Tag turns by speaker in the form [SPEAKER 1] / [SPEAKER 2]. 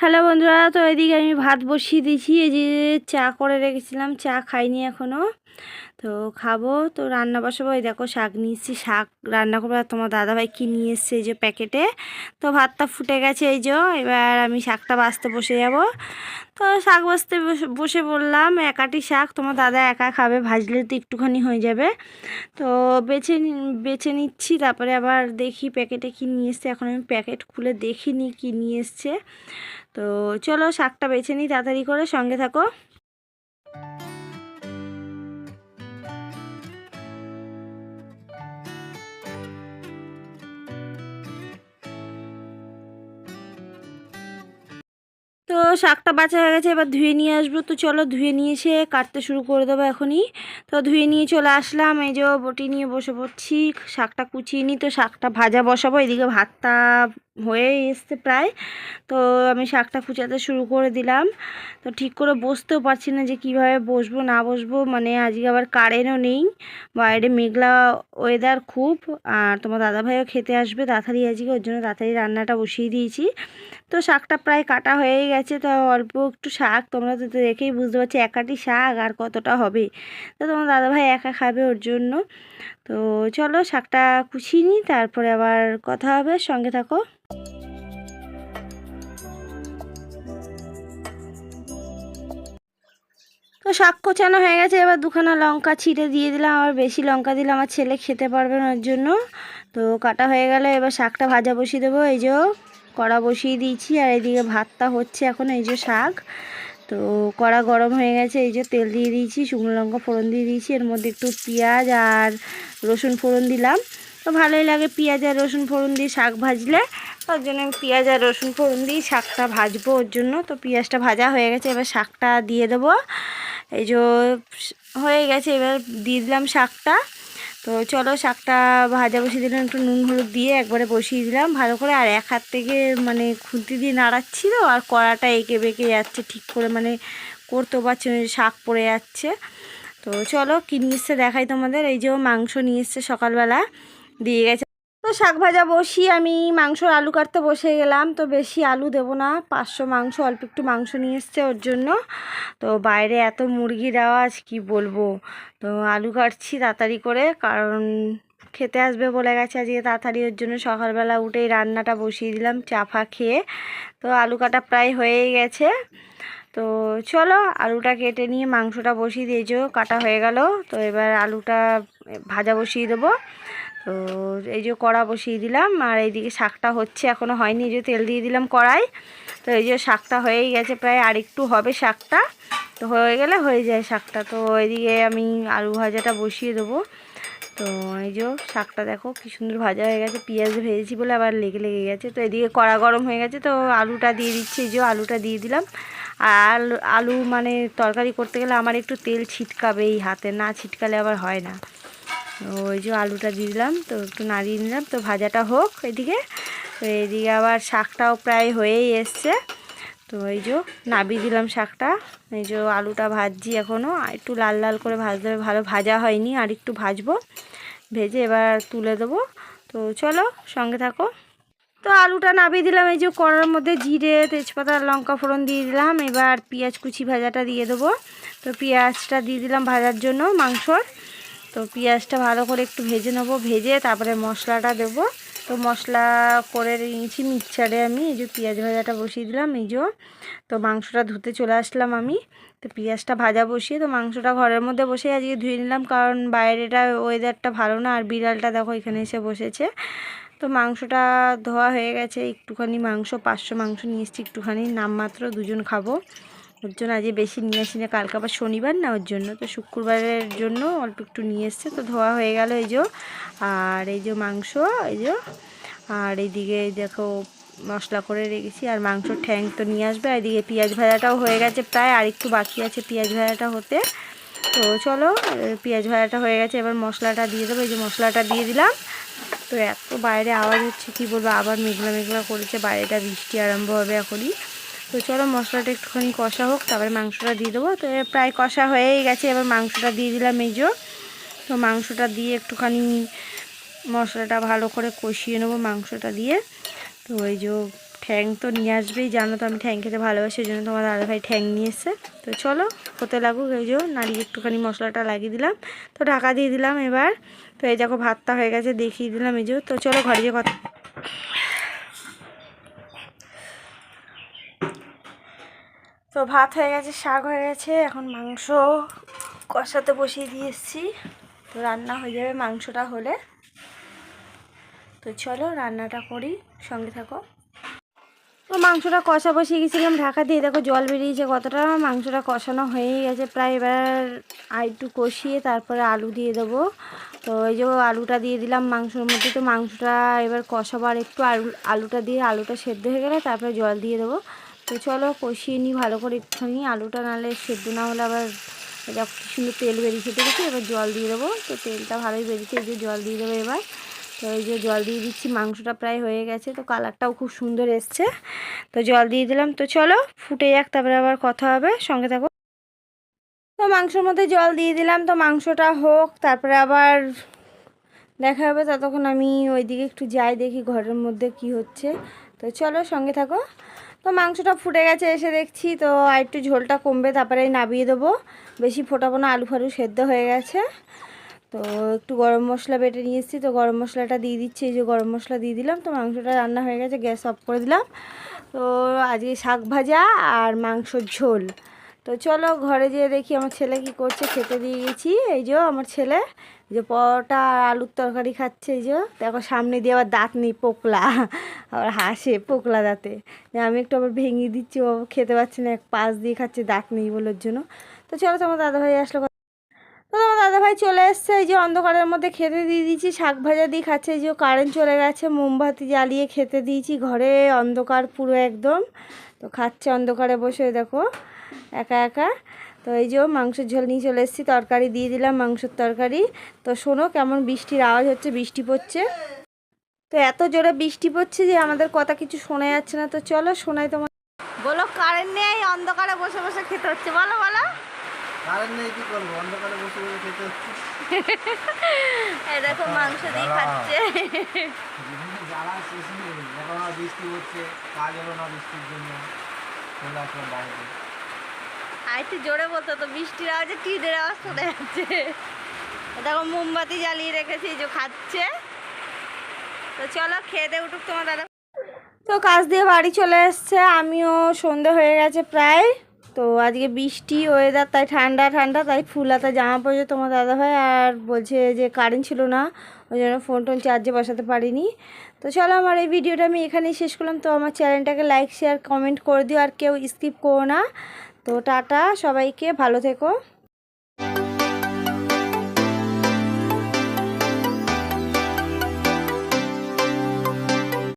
[SPEAKER 1] Hello বন্ধুরা, তো এদিকে আমি ভাত বসিয়ে দিয়েছি, এই যে চা করে রেখেছিলাম, চা খাইনি এখনও তো খাব, তো রান্না বসাবো। এই দেখো শাক নিয়েছি, শাক রান্না করব। আর তোমার দাদাভাই কি নিয়ে এসছে এই যে প্যাকেটে? তো ভাতটা ফুটে গেছে এই যে, এবার আমি শাকটা বাছতে বসে যাব। তো শাক বাছতে বসে- বললাম, একাটি শাক, তোমার দাদা একা খাবে, ভাজলে তো একটুখানি হয়ে যাবে। তো বেছে বেছে নিচ্ছি, তারপরে আবার দেখি প্যাকেটে কি নিয়ে এসছে। এখন আমি প্যাকেট খুলে দেখিনি কি নিয়ে এসছে। তো চলো শাকটা বেছে নিই, তাড়াতাড়ি করে সঙ্গে থাকো। তো শাকটা বাঁচা হয়ে গেছে, এবার ধুয়ে নিয়ে আসব। তো চলো ধুয়ে নিয়ে এসে কাটতে শুরু করে দেবো এখনই। তো ধুয়ে নিয়ে চলে আসলাম, এই যে বটি নিয়ে বসে পড়ছি, শাকটা কুচিয়ে নিই তো শাকটা ভাজা বসাবো, এদিকে ভাতটা হয়ে এসছে প্রায়। তো আমি শাকটা কুচাতে শুরু করে দিলাম। তো ঠিক করে বসতেও পারছি না যে কীভাবে বসবো, না বসবো। মানে আজকে আবার কারেন্টও নেই। বাইরে মেঘলা ওয়েদার খুব। আর তোমার দাদাভাইও খেতে আসবে তাড়াতাড়ি আজকে। ওর জন্য তাড়াতাড়ি রান্নাটা বসিয়ে দিয়েছি। তো শাকটা প্রায় কাটা হয়েই গেছে। তো অল্প একটু শাক। তোমরা তো দেখেই বুঝতে পারছি একাটি শাক আর কতটা হবে। তো তোমার দাদাভাই একা খাবে ওর জন্য। তো চলো শাকটা কুচিয়ে নিই। তারপরে আবার কথা হবে। সঙ্গে থাকো। তো শাক কোচানো হয়ে গেছে, এবার দুখানা লঙ্কা ছিঁড়ে দিয়ে দিলাম, আবার বেশি লঙ্কা দিলে আমার ছেলে খেতে পারবে না ওর জন্য। তো কাটা হয়ে গেলে এবার শাকটা ভাজা বসিয়ে দেবো, এই যে কড়া বসিয়ে দিয়েছি, আর এদিকে ভাতটা হচ্ছে এখন এই যে শাক। তো কড়া গরম হয়ে গেছে, এই যে তেল দিয়ে দিয়েছি, শুকনো লঙ্কা ফোড়ন দিয়ে দিয়েছি, এর মধ্যে একটু পেঁয়াজ আর রসুন ফোড়ন দিলাম। তো ভালোই লাগে পেঁয়াজ আর রসুন ফোড়ন দিয়ে শাক ভাজলে তার জন্য আমি পেঁয়াজ আর রসুন ফোড়ন দিই, শাকটা ভাজবো ওর জন্য। তো পেঁয়াজটা ভাজা হয়ে গেছে, এবার শাকটা দিয়ে দেবো। এই যে হয়ে গেছে, এবার দিয়ে দিলাম শাকটা। তো চলো শাকটা ভাজা বসিয়ে দিলাম, একটু নুন হলুদ দিয়ে একবারে বসিয়ে দিলাম ভালো করে। আর এক হাত থেকে মানে খুন্তি দিয়ে নাড়াচ্ছিল আর কড়াটা এঁকে বেঁকে যাচ্ছে ঠিক করে মানে করতেও পারছে শাক পড়ে যাচ্ছে। তো চলো কী দেখাই তোমাদের। এই যে মাংস নিয়ে এসছে সকালবেলা, দিয়ে গেছে তো শাক ভাজা বসিয়ে আমি মাংস আলু কাটতে বসে গেলাম। তো বেশি আলু দেবো না, পাঁচশো মাংস, অল্প একটু মাংস নিয়ে এসছে ওর জন্য। তো বাইরে এত মুরগির আওয়াজ, কি বলব? তো আলু কাটছি তাড়াতাড়ি করে, কারণ খেতে আসবে বলে গেছে আজকে তাড়াতাড়ি, ওর জন্য সকালবেলা উঠেই রান্নাটা বসিয়ে দিলাম চাফা খেয়ে। তো আলু কাটা প্রায় হয়েই গেছে। তো চলো আলুটা কেটে নিয়ে মাংসটা বসিয়ে দিয়েছ কাটা হয়ে গেল। তো এবার আলুটা ভাজা বসিয়ে দেবো। তো এই যে কড়া বসিয়ে দিলাম, আর এইদিকে শাকটা হচ্ছে এখনও হয়নি যে তেল দিয়ে দিলাম কড়াই। তো এই যে শাকটা হয়েই গেছে প্রায়, আর একটু হবে শাকটা। তো হয়ে গেলে হয়ে যায় শাকটা। তো এইদিকে আমি আলু ভাজাটা বসিয়ে দেবো। তো এই যে শাকটা দেখো, কি সুন্দর ভাজা হয়ে গেছে, পেঁয়াজ ভেজেছি বলে আবার লেগে লেগে গেছে। তো এদিকে কড়া গরম হয়ে গেছে, তো আলুটা দিয়ে দিচ্ছি, এই যে আলুটা দিয়ে দিলাম। আর আলু মানে তরকারি করতে গেলে আমার একটু তেল ছিটকাবে এই হাতে, না ছিটকালে আবার হয় না। ওই যে আলুটা দিয়ে দিলাম, তো একটু নাড়িয়ে নিলাম। তো ভাজাটা হোক এদিকে। তো এদিকে আবার শাকটাও প্রায় হয়েই এসছে। তো এই যে নাবিয়ে দিলাম শাকটা। এই যে আলুটা ভাজছি এখনও একটু লাল লাল করে ভাজতে হবে। ভালো ভাজা হয়নি, আর একটু ভাজবো। ভেজে এবার তুলে দেবো। তো চলো সঙ্গে থাকো। তো আলুটা নাবিয়ে দিলাম। এই যে কড়ার মধ্যে জিরে, তেজপাতা, লঙ্কা ফোড়ন দিয়ে দিলাম। এবার পেঁয়াজ কুচি ভাজাটা দিয়ে দেবো। তো পেঁয়াজটা দিয়ে দিলাম ভাজার জন্য মাংসর। তো পেঁয়াজটা ভালো করে একটু ভেজে নেব। ভেজে তারপরে মশলাটা দেবো। তো মশলা করে নিয়েছি মিক্সচারে আমি। এই যে পেঁয়াজ ভাজাটা বসিয়ে দিলাম, এই যে। তো মাংসটা ধুতে চলে আসলাম আমি। তো পেঁয়াজটা ভাজা বসিয়ে, তো মাংসটা ঘরের মধ্যে বসে আজকে ধুয়ে নিলাম। কারণ বাইরেটা ওয়েদারটা ভালো না, আর বিড়ালটা দেখো এখানে এসে বসেছে। তো মাংসটা ধোয়া হয়ে গেছে। একটুখানি মাংস, পাঁচশো মাংস নিয়ে এসেছি একটুখানি। নামমাত্র দুজন খাব। ওর জন্য আজকে বেশি নিয়ে আসি না কালকে আবার শনিবার না ওর জন্য। তো শুক্রবারের জন্য অল্প একটু নিয়ে এসছে, তো ধোয়া হয়ে গেল এই যে আর এই যে মাংস, এই যে আর এইদিকে দেখো মশলা করে রেখেছি, আর মাংসর ঠ্যাং তো নিয়ে আসবে, আর এদিকে পেঁয়াজ ভাজাটাও হয়ে গেছে প্রায়, আর একটু বাকি আছে পেঁয়াজ ভাজাটা হতে। তো চলো পেঁয়াজ ভাজাটা হয়ে গেছে, এবার মশলাটা দিয়ে দেবো, এই যে মশলাটা দিয়ে দিলাম। তো এত বাইরে আওয়াজ হচ্ছে, কি বলব, আবার মেঘলা মেঘলা করেছে, বাইরেটা বৃষ্টি আরম্ভ হবে এখনই। তো চলো মশলাটা একটুখানি কষা হোক, তারপরে মাংসটা দিয়ে দেবো। তো প্রায় কষা হয়েই গেছে, এবার মাংসটা দিয়ে দিলাম এই তো মাংসটা দিয়ে একটুখানি মশলাটা ভালো করে কষিয়ে নেব মাংসটা দিয়ে। তো এই যে ঠ্যাং তো নিয়ে আসবেই, জানো তো আমি ঠ্যাং খেতে ভালোবাসি, ওই জন্য তোমার দাদা ভাই ঠ্যাং নিয়ে এসছে। তো চলো, হতে লাগুক, এই যে নাড়িয়ে একটুখানি মশলাটা লাগিয়ে দিলাম। তো ঢাকা দিয়ে দিলাম এবার। তো এই দেখো ভাতটা হয়ে গেছে, দেখিয়ে দিলাম এই যে। তো চলো ঘরে যে কথা তো ভাত হয়ে গেছে, শাক হয়ে গেছে, এখন মাংস কষাতে বসিয়ে দিয়ে এসেছি। তো রান্না হয়ে যাবে মাংসটা হলে। তো চলো রান্নাটা করি, সঙ্গে থাকো। তো মাংসটা কষা বসিয়ে গেছিলাম, ঢাকা দিয়ে দেখো জল বেরিয়েছে কতটা। মাংসটা কষানো হয়েই গেছে, প্রায় এবার একটু কষিয়ে তারপরে আলু দিয়ে দেবো। তো এই যে আলুটা দিয়ে দিলাম মাংসের মধ্যে, তো মাংসটা এবার কষাবার একটু আলু, আলুটা দিয়ে আলুটা সেদ্ধ হয়ে গেলে তারপরে জল দিয়ে দেবো। তো চলো কষিয়ে নিই ভালো করে একটুখানি। আলুটা নাহলে সেদ্ধ না হলে আবার এটা সুন্দর তেল বেরিয়েছে দেখেছি এবার জল দিয়ে দেবো। তো তেলটা ভালোই বেরিয়েছে, এই যে জল দিয়ে দেবো এবার। তো এই যে জল দিয়ে দিচ্ছি, মাংসটা প্রায় হয়ে গেছে, তো কালারটাও খুব সুন্দর এসছে। তো জল দিয়ে দিলাম, তো চলো ফুটে যাক, তারপরে আবার কথা হবে, সঙ্গে থাকো। তো মাংসের মধ্যে জল দিয়ে দিলাম, তো মাংসটা হোক, তারপরে আবার দেখা হবে, ততক্ষণ আমি ওইদিকে একটু যাই, দেখি ঘরের মধ্যে কি হচ্ছে। তো চলো সঙ্গে থাকো। তো মাংসটা ফুটে গেছে, এসে দেখছি তো আর একটু ঝোলটা কমবে, তারপরে নাবিয়ে দেবো। বেশি ফোটাবো না, আলু ফালু সেদ্ধ হয়ে গেছে। তো একটু গরম মশলা বেটে নিয়ে এসেছি, তো গরম মশলাটা দিয়ে দিচ্ছি, এই যে গরম মশলা দিয়ে দিলাম, তো মাংসটা রান্না হয়ে গেছে, গ্যাস অফ করে দিলাম। তো আজকে শাক ভাজা আর মাংসর ঝোল। তো চলো ঘরে যেয়ে দেখি আমার ছেলে কি করছে। খেতে দিয়ে গেছি। এই যে আমার ছেলে যে পরোটা আর আলুর তরকারি খাচ্ছে এই যে। দেখো সামনে দিয়ে আবার দাঁত নেই, পোকলা। আবার হাসে পোকলা দাঁতে। আমি একটু আবার ভেঙে দিচ্ছি, ও খেতে পারছে না, এক পাশ দিয়ে খাচ্ছে, দাঁত নেই বলার জন্য। তো চলো তোমার দাদাভাই আসলো। তো তোমার দাদাভাই চলে এসছে, এই যে অন্ধকারের মধ্যে খেতে দিয়ে দিয়েছি, শাক ভাজা দিয়ে খাচ্ছে। এই যে কারেন্ট চলে গেছে, মোমবাতি জ্বালিয়ে খেতে দিয়েছি, ঘরে অন্ধকার পুরো একদম। তো খাচ্ছে অন্ধকারে বসে, দেখো। একা একা। তো এই যে মাংসের ঝোল নিয়ে চলে এসেছি তরকারি দিয়ে দিলাম মাংসের তরকারি। তো শোনো কেমন বৃষ্টির আওয়াজ হচ্ছে বৃষ্টি পড়ছে। তো এত জোরে বৃষ্টি পড়ছে যে আমাদের কথা কিছু শোনা যাচ্ছে না। তো চলো শোনাই তোমার। বলো কারেন্ট নেই অন্ধকারে বসে বসে খেতে হচ্ছে। বলো বলো।
[SPEAKER 2] কারেন্ট নেই কি করব? অন্ধকারে বসে বসে খেতে হচ্ছে।
[SPEAKER 1] এই দেখো মাংস দিয়ে খাচ্ছে।
[SPEAKER 2] জ্বালা শেষ নেই। এখন বৃষ্টি হচ্ছে কাজ হলো না বৃষ্টির জন্য। চলে আসলাম বাইরে।
[SPEAKER 1] আর জোরে বলতো তো বৃষ্টির আওয়াজে টিনের আওয়াজ শোনা যাচ্ছে। দেখো, মোমবাতি জ্বালিয়ে রেখেছি যে খাচ্ছে। তো চলো, খেয়ে উঠুক তোমার দাদা। তো কাজ দিয়ে বাড়ি চলে এসছে, আমিও সন্ধে হয়ে গেছে প্রায়। তো আজকে বৃষ্টি ওয়েদার তাই ঠান্ডা ঠান্ডা, তাই ফুল হাতা জামা পরেছে তোমার দাদা ভাই, আর বলছে যে কারেন্ট ছিল না, ওই জন্য ফোন টোন চার্জে বসাতে পারিনি। তো চলো, আমার এই ভিডিওটা আমি এখানেই শেষ করলাম। তো আমার চ্যানেলটাকে লাইক শেয়ার কমেন্ট করে দিও, আর কেউ স্কিপ করো না। তো টাটা সবাইকে ভালো থেকো।